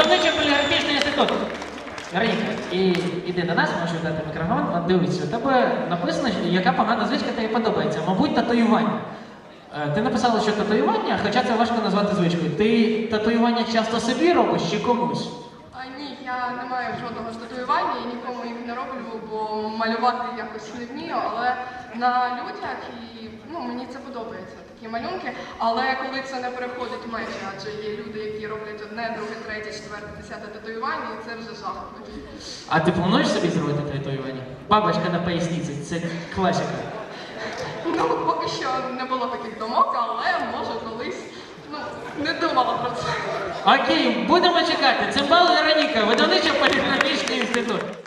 видавничий поліграфічний інститут. Вероніка, і іди до нас, можу дати мікрофон, от у тебе написано, яка погана звичка тобі подобається. Мабуть, татуювання. Е, ти написала, що татуювання, хоча це важко назвати звичкою. Ти татуювання часто собі робиш чи комусь? А ні, я не маю жодного татуювання і нікому їх не роблю, бо малювати якось не вмію, але на людях і ну, мені це подобається, такі малюнки. Але коли це не переходить межі, адже є люди, які роблять одне, друге, третє, четверте, десяте татуювання, і це вже жах. А ти плануєш собі зробити татуювання? Бабочка на поясниці, це класика. Ну, поки що не було таких думок, але може колись ну, не думала про це. Окей, будемо чекати. Це бал Вероніка, видавничо поліграфічний інститут.